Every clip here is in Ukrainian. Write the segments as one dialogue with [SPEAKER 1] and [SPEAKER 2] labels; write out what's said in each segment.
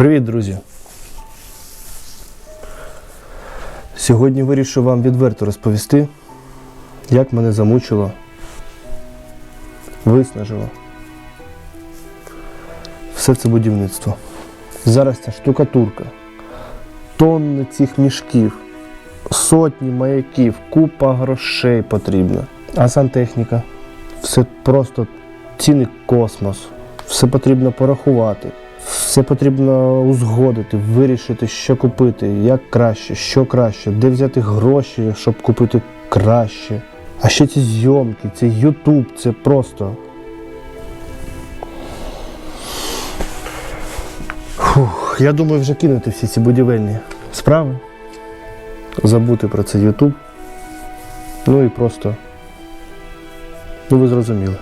[SPEAKER 1] Привіт, друзі! Сьогодні вирішив вам відверто розповісти, як мене замучило, виснажило все це будівництво. Зараз ця штукатурка, тонни цих мішків, сотні маяків, купа грошей потрібна. А сантехніка, все просто ціни космос, все потрібно порахувати. Все потрібно узгодити, вирішити, що купити, як краще, що краще, де взяти гроші, щоб купити краще. А ще ці зйомки, це Ютуб, це просто. Фух, я думаю, вже кинути всі ці будівельні справи, забути про це Ютуб. Ну і просто. Ну ви зрозуміли.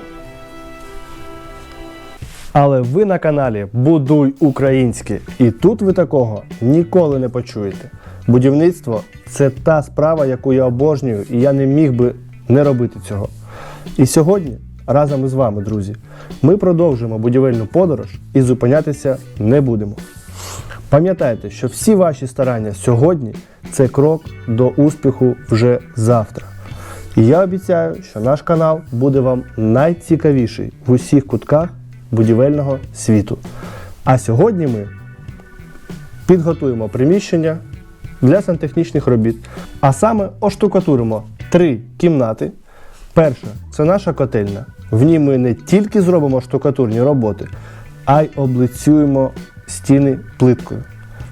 [SPEAKER 1] Але ви на каналі Будуй Українське. І тут ви такого ніколи не почуєте. Будівництво це та справа, яку я обожнюю, і я не міг би не робити цього. І сьогодні, разом із вами, друзі, ми продовжуємо будівельну подорож і зупинятися не будемо. Пам'ятайте, що всі ваші старання сьогодні це крок до успіху вже завтра. І я обіцяю, що наш канал буде вам найцікавіший в усіх кутках будівельного світу. А сьогодні ми підготуємо приміщення для сантехнічних робіт, а саме оштукатуримо три кімнати. Перша це наша котельня. В ній ми не тільки зробимо штукатурні роботи, а й облицюємо стіни плиткою.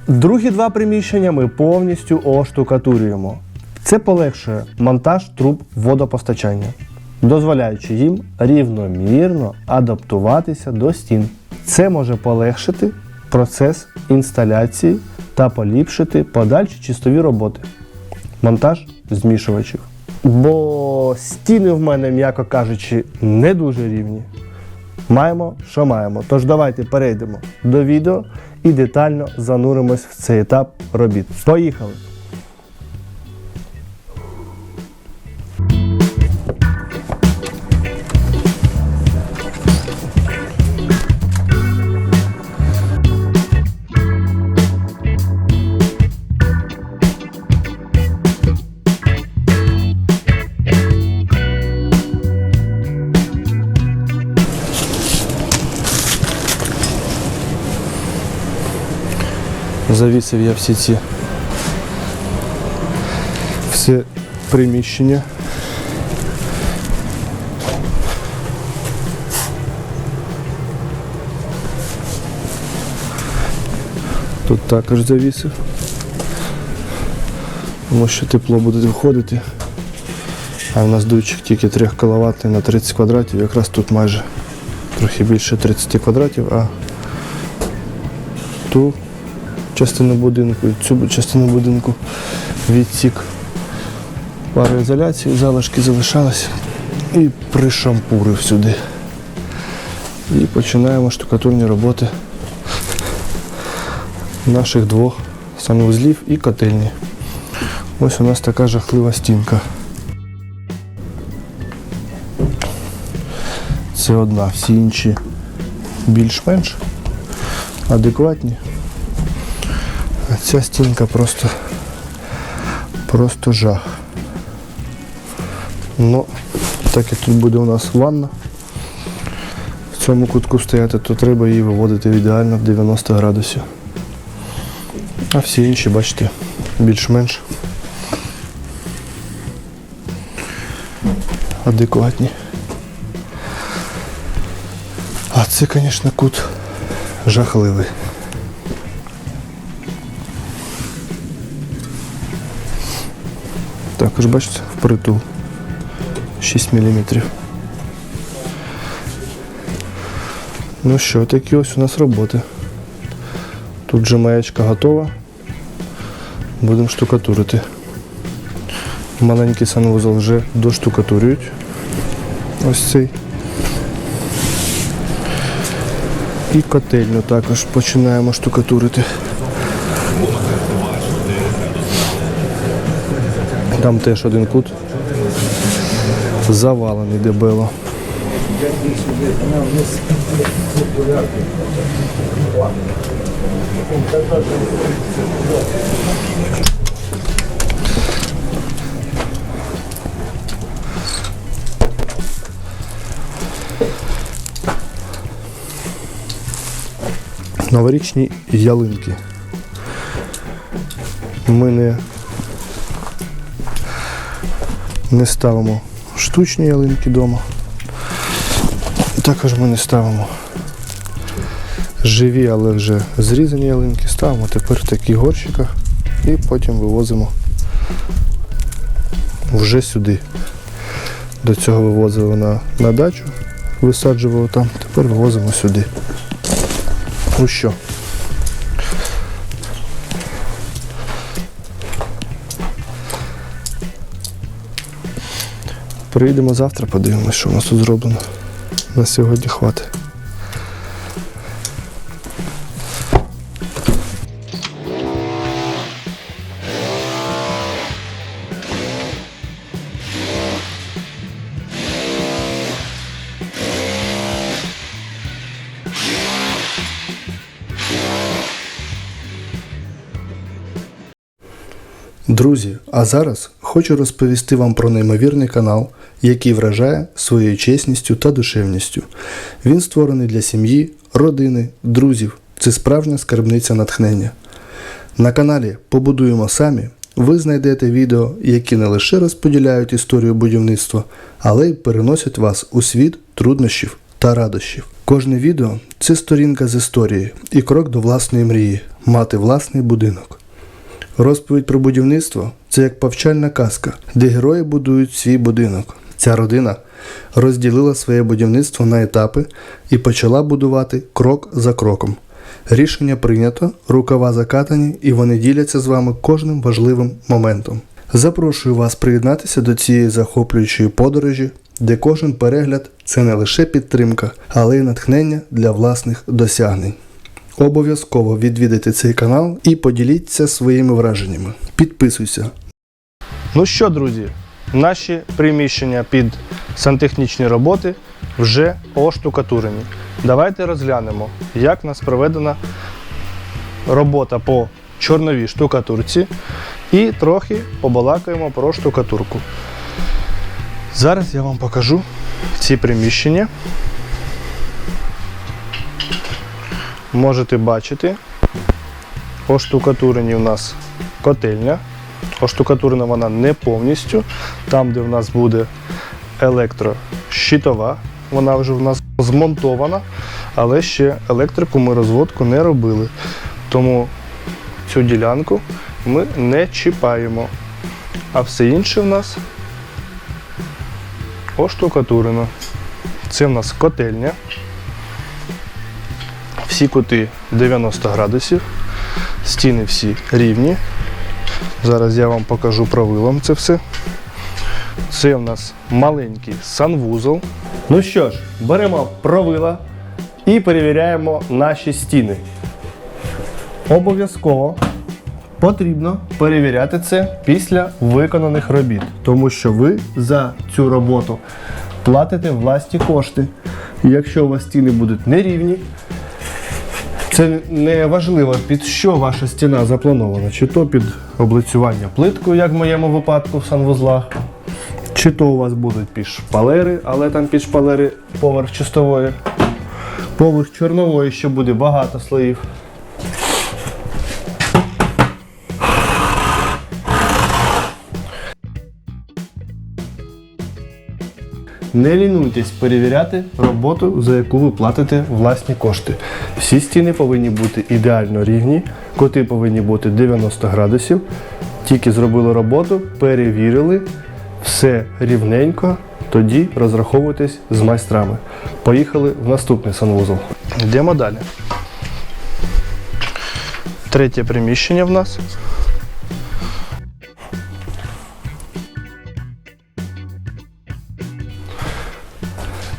[SPEAKER 1] Другі два приміщення ми повністю оштукатурюємо. Це полегшує монтаж труб водопостачання, дозволяючи їм рівномірно адаптуватися до стін. Це може полегшити процес інсталяції та поліпшити подальші чистові роботи. Монтаж змішувачів. Бо стіни в мене, м'яко кажучи, не дуже рівні. Маємо, що маємо. Тож давайте перейдемо до відео і детально зануримось в цей етап робіт. Поїхали! Завісив я всі ці все приміщення. Тут також завісив, тому що тепло буде виходити. А в нас дуйчик тільки 3 кВт на 30 квадратів, якраз тут майже трохи більше 30 квадратів, а ту частину будинку, цю частину будинку відсік пароізоляції, залишки залишалися і пришампурив сюди. І починаємо штукатурні роботи наших двох санвузлів і котельні. Ось у нас така жахлива стінка. Це одна, всі інші більш-менш адекватні. Ця стінка просто просто жах. Ну, так як тут буде у нас ванна, в цьому кутку стояти, то треба її виводити ідеально в 90 градусів. А всі інші, бачите, більш-менш адекватні. А це, звісно, кут жахливий. Також бачите, впритул 6 мм. Ну що, такі ось у нас роботи. Тут же маячка готова. Будемо штукатурити. Маленький санвузол вже доштукатурюють. Ось цей. І котельню також починаємо штукатурити. Там теж один кут завалений дебело. Новорічні ялинки. Ми не, не ставимо штучні ялинки вдома. Також ми не ставимо живі, але вже зрізані ялинки. Ставимо тепер в таких горщиках і потім вивозимо вже сюди. До цього вивозили на, на дачу, висаджували там, тепер вивозимо сюди. Ну що? Приїдемо завтра, подивимось, що у нас тут зроблено. На сьогодні хватить. Друзі, а зараз хочу розповісти вам про неймовірний канал, який вражає своєю чесністю та душевністю. Він створений для сім'ї, родини, друзів. Це справжня скарбниця натхнення. На каналі Побудуємо самі ви знайдете відео, які не лише розподіляють історію будівництва, але й переносять вас у світ труднощів та радощів. Кожне відео це сторінка з історії і крок до власної мрії мати власний будинок. Розповідь про будівництво це як повчальна казка, де герої будують свій будинок. Ця родина розділила своє будівництво на етапи і почала будувати крок за кроком. Рішення прийнято, рукава закатані, і вони діляться з вами кожним важливим моментом. Запрошую вас приєднатися до цієї захоплюючої подорожі, де кожен перегляд це не лише підтримка, але й натхнення для власних досягнень. Обов'язково відвідайте цей канал і поділіться своїми враженнями. Підписуйся. Ну що, друзі, наші приміщення під сантехнічні роботи вже оштукатурені. Давайте розглянемо, як в нас проведена робота по чорновій штукатурці і трохи побалакаємо про штукатурку. Зараз я вам покажу ці приміщення. можете бачити, оштукатурені у нас котельня. Оштукатурена вона не повністю. Там, де в нас буде електрощитова, вона вже в нас змонтована, але ще електрику ми розводку не робили. Тому цю ділянку ми не чіпаємо. А все інше в нас оштукатурено. Це в нас котельня всі кути 90 градусів, стіни всі рівні. Зараз я вам покажу правилом це все. Це в нас маленький санвузол. Ну що ж, беремо провила і перевіряємо наші стіни. Обов'язково потрібно перевіряти це після виконаних робіт, тому що ви за цю роботу платите власні кошти. І Якщо у вас стіни будуть нерівні, це не важливо, під що ваша стіна запланована, чи то під облицювання плиткою, як в моєму випадку в санвузлах, чи то у вас будуть під шпалери, але там під шпалери поверх чистової, поверх чорнової, що буде багато слоїв. Не лінуйтесь перевіряти роботу, за яку ви платите власні кошти. Всі стіни повинні бути ідеально рівні, коти повинні бути 90 градусів. Тільки зробили роботу, перевірили, все рівненько, тоді розраховуйтесь з майстрами. Поїхали в наступний санвузол. Йдемо далі. Третє приміщення в нас.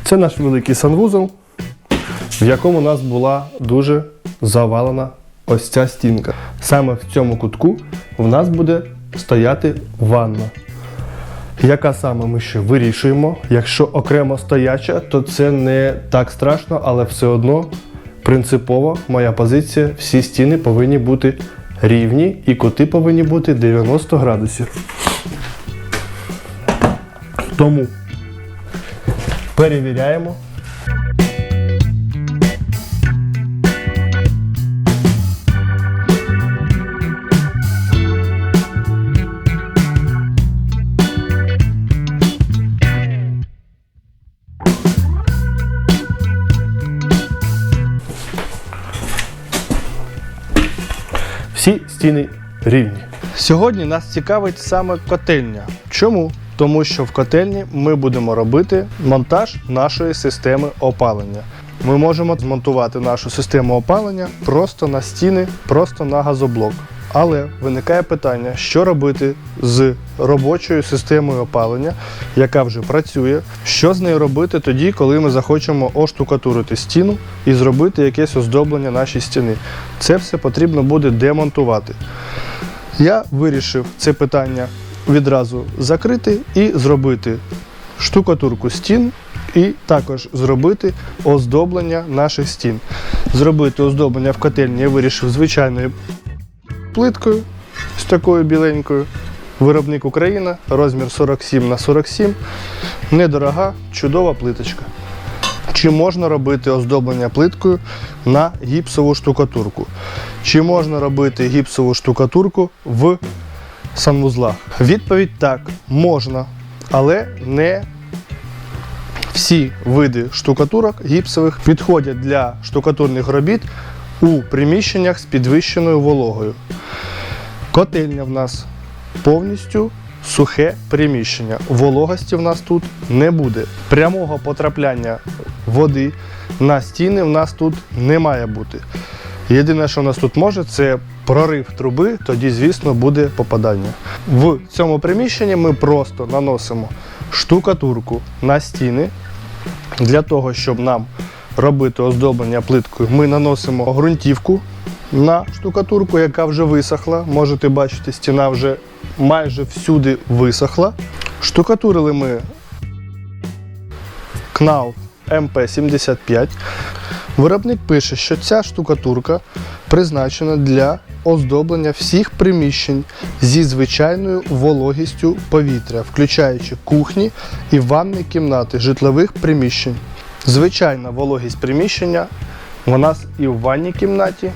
[SPEAKER 1] Це наш великий санвузол, в якому у нас була дуже завалена ось ця стінка. Саме в цьому кутку в нас буде стояти ванна. Яка саме ми ще вирішуємо. Якщо окремо стояча, то це не так страшно, але все одно принципово моя позиція: всі стіни повинні бути рівні і кути повинні бути 90 градусів. Тому перевіряємо. Всі стіни рівні. Сьогодні нас цікавить саме котельня. Чому? Тому що в котельні ми будемо робити монтаж нашої системи опалення. Ми можемо змонтувати нашу систему опалення просто на стіни, просто на газоблок. Але виникає питання, що робити з робочою системою опалення, яка вже працює, що з нею робити тоді, коли ми захочемо оштукатурити стіну і зробити якесь оздоблення нашій стіни. Це все потрібно буде демонтувати. Я вирішив це питання відразу закрити і зробити штукатурку стін, і також зробити оздоблення наших стін. Зробити оздоблення в котельні я вирішив звичайною плиткою, з такою біленькою. Виробник Україна, розмір 47 на 47. Недорога, чудова плиточка. Чи можна робити оздоблення плиткою на гіпсову штукатурку? Чи можна робити гіпсову штукатурку в санвузлах? Відповідь так, можна, але не всі види штукатурок гіпсових підходять для штукатурних робіт у приміщеннях з підвищеною вологою. Котельня в нас повністю сухе приміщення. Вологості в нас тут не буде. Прямого потрапляння води на стіни в нас тут не має бути. Єдине, що в нас тут може, це прорив труби, тоді, звісно, буде попадання. В цьому приміщенні ми просто наносимо штукатурку на стіни. Для того, щоб нам робити оздоблення плиткою, ми наносимо ґрунтівку на штукатурку, яка вже висохла. Можете бачити, стіна вже майже всюди висохла. Штукатурили ми КНАУ МП-75. Виробник пише, що ця штукатурка призначена для оздоблення всіх приміщень зі звичайною вологістю повітря, включаючи кухні і ванні кімнати житлових приміщень. Звичайна вологість приміщення у нас і в ванній кімнаті,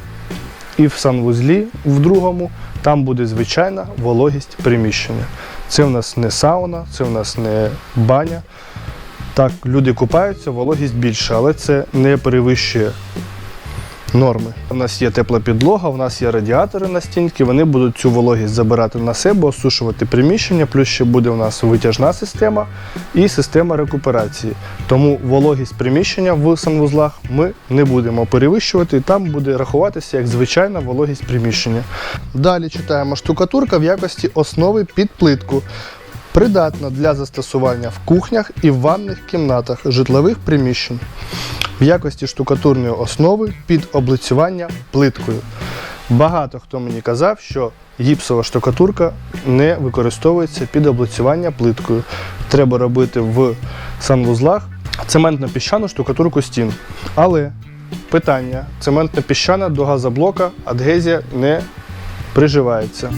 [SPEAKER 1] і в санвузлі в другому. Там буде звичайна вологість приміщення. Це в нас не сауна, це в нас не баня. Так, люди купаються, вологість більша, але це не перевищує норми. У нас є тепла підлога, у нас є радіатори на стінки, вони будуть цю вологість забирати на себе, осушувати приміщення, плюс ще буде у нас витяжна система і система рекуперації. Тому вологість приміщення в санвузлах ми не будемо перевищувати, і там буде рахуватися як звичайна вологість приміщення. Далі читаємо штукатурка в якості основи під плитку. Придатна для застосування в кухнях і в ванних кімнатах житлових приміщень в якості штукатурної основи під облицювання плиткою. Багато хто мені казав, що гіпсова штукатурка не використовується під облицювання плиткою. Треба робити в санвузлах цементно-піщану штукатурку стін. Але питання: цементно-піщана до газоблока адгезія не приживається.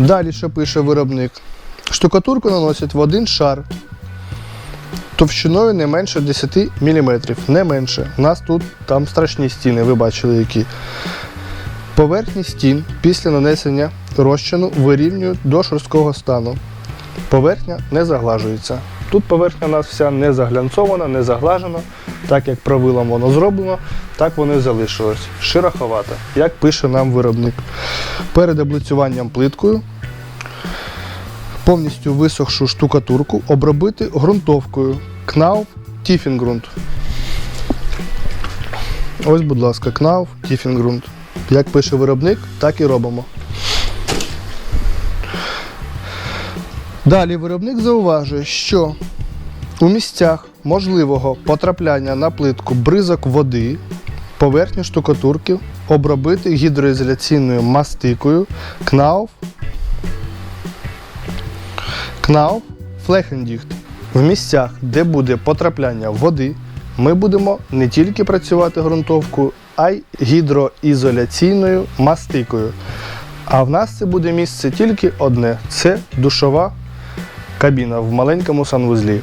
[SPEAKER 1] Далі що пише виробник? Штукатурку наносять в один шар товщиною не менше 10 мм. Не менше. У нас тут там страшні стіни, ви бачили які. Поверхні стін після нанесення розчину вирівнюють до шорсткого стану. Поверхня не заглажується. Тут поверхня у нас вся не заглянцована, не заглажена. Так як правилом воно зроблено, так воно і залишилось. Шероховата, як пише нам виробник. Перед облицюванням плиткою повністю висохшу штукатурку обробити ґрунтовкою Knauf Tiefengrund. Ось, будь ласка, Knauf Tiefengrund. Як пише виробник, так і робимо. Далі виробник зауважує, що у місцях можливого потрапляння на плитку бризок води поверхню штукатурки обробити гідроізоляційною мастикою КНАУФ КНАУФ Флехендіхт. В місцях, де буде потрапляння води, ми будемо не тільки працювати ґрунтовкою, а й гідроізоляційною мастикою. А в нас це буде місце тільки одне це душова кабіна в маленькому санвузлі.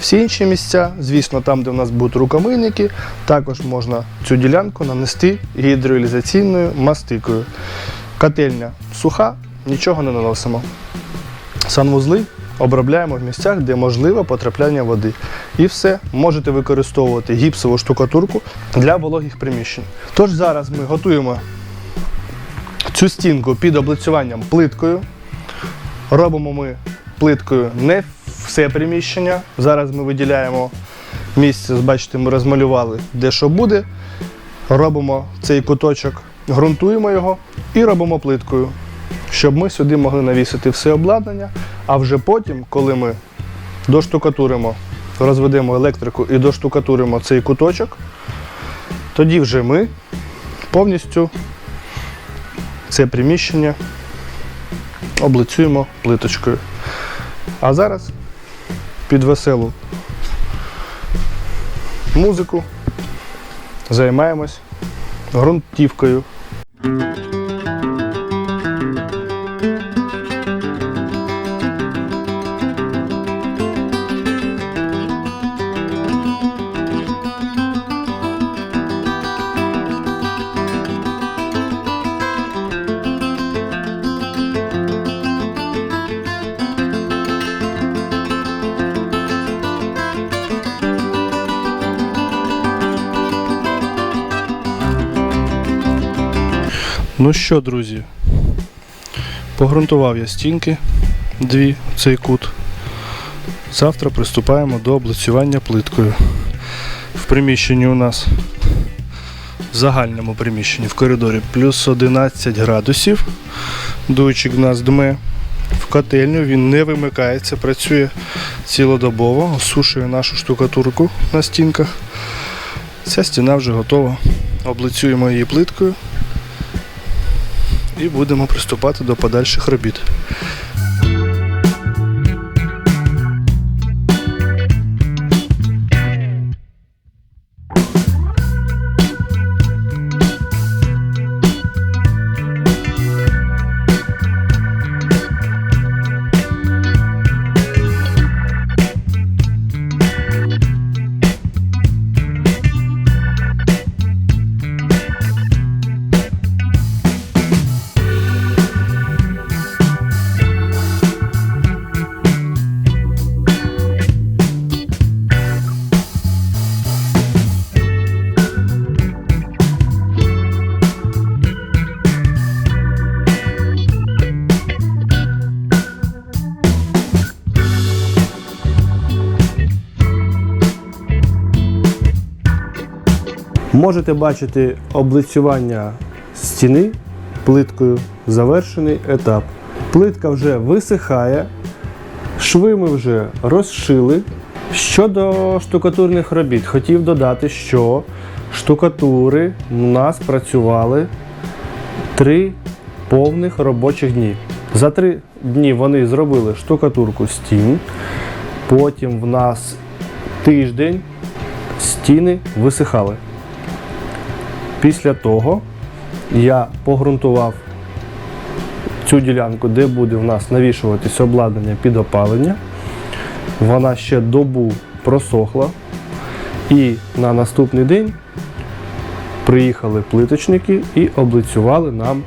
[SPEAKER 1] Всі інші місця, звісно, там, де в нас будуть рукомийники, також можна цю ділянку нанести гідроізоляційною мастикою. Котельня суха, нічого не наносимо. Санвузли обробляємо в місцях, де можливе потрапляння води. І все, можете використовувати гіпсову штукатурку для вологих приміщень. Тож зараз ми готуємо цю стінку під облицюванням плиткою. Робимо ми плиткою не все приміщення. Зараз ми виділяємо місце, бачите, ми розмалювали, де що буде. Робимо цей куточок, ґрунтуємо його і робимо плиткою, щоб ми сюди могли навісити все обладнання. А вже потім, коли ми доштукатуримо, розведемо електрику і доштукатуримо цей куточок, тоді вже ми повністю це приміщення облицюємо плиточкою. А зараз під веселу музику займаємось ґрунтівкою. Ну що, друзі, погрунтував я стінки дві цей кут. Завтра приступаємо до облицювання плиткою. В приміщенні у нас в загальному приміщенні в коридорі плюс 11 градусів. Дуйчик в нас дме в котельню, він не вимикається, працює цілодобово, осушує нашу штукатурку на стінках. Ця стіна вже готова. Облицюємо її плиткою і будемо приступати до подальших робіт. Можете бачити облицювання стіни плиткою, завершений етап. Плитка вже висихає, шви ми вже розшили. Щодо штукатурних робіт, хотів додати, що штукатури у нас працювали три повних робочих дні. За три дні вони зробили штукатурку стін, потім в нас тиждень стіни висихали. Після того я погрунтував цю ділянку, де буде в нас навішуватись обладнання під опалення. Вона ще добу просохла. І на наступний день приїхали плиточники і облицювали нам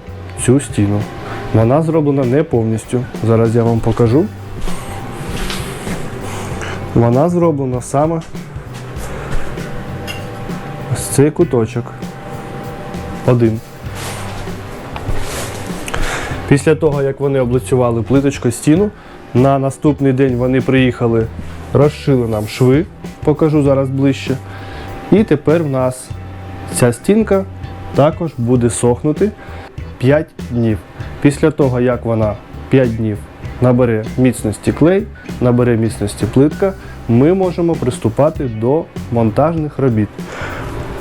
[SPEAKER 1] цю стіну. Вона зроблена не повністю. Зараз я вам покажу. Вона зроблена саме ось цей куточок один. Після того, як вони облицювали плиточкою стіну, на наступний день вони приїхали, розшили нам шви, покажу зараз ближче. І тепер в нас ця стінка також буде сохнути 5 днів. Після того, як вона 5 днів набере міцності клей, набере міцності плитка, ми можемо приступати до монтажних робіт.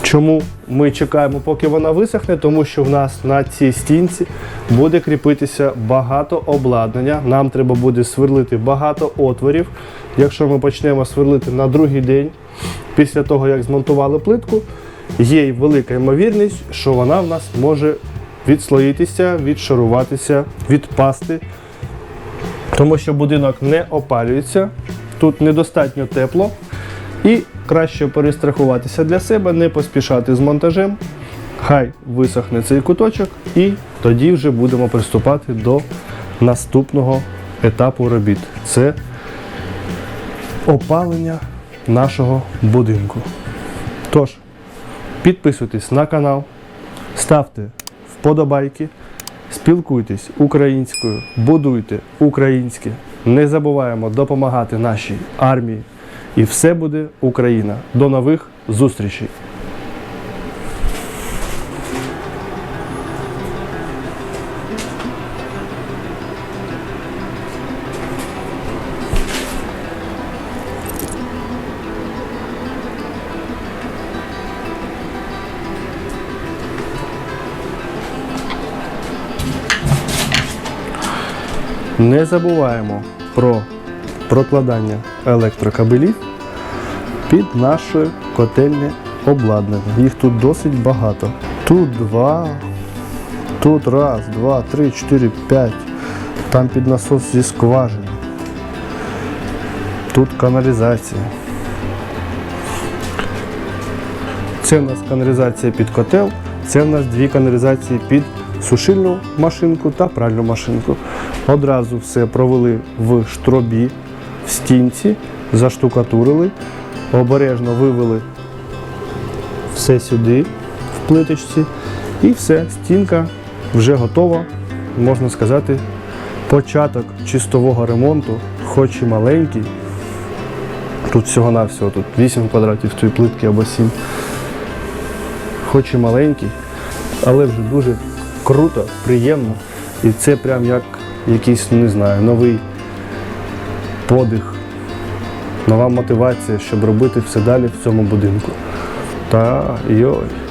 [SPEAKER 1] Чому ми чекаємо, поки вона висохне? Тому що в нас на цій стінці буде кріпитися багато обладнання. Нам треба буде сверлити багато отворів. Якщо ми почнемо сверлити на другий день, після того як змонтували плитку, є велика ймовірність, що вона в нас може відслоїтися, відшаруватися, відпасти. Тому що будинок не опалюється, тут недостатньо тепло. І краще перестрахуватися для себе, не поспішати з монтажем. Хай висохне цей куточок, і тоді вже будемо приступати до наступного етапу робіт. Це опалення нашого будинку. Тож, підписуйтесь на канал, ставте вподобайки, спілкуйтесь українською, будуйте українське. Не забуваємо допомагати нашій армії. І все буде Україна. До нових зустрічей! Не забуваємо про прокладання електрокабелів під наше котельне обладнання. Їх тут досить багато. Тут два, тут раз, два, три, чотири, п'ять. Там під насос зі скважини. Тут каналізація. Це в нас каналізація під котел, це в нас дві каналізації під сушильну машинку та пральну машинку. Одразу все провели в штробі, в стінці, заштукатурили, обережно вивели все сюди, в плиточці, і все, стінка вже готова, можна сказати, початок чистового ремонту, хоч і маленький. Тут всього-навсього тут 8 квадратів цієї плитки або 7 хоч і маленький, але вже дуже круто, приємно. І це прям як якийсь, не знаю, новий подих, нова мотивація, щоб робити все далі в цьому будинку. Та йой.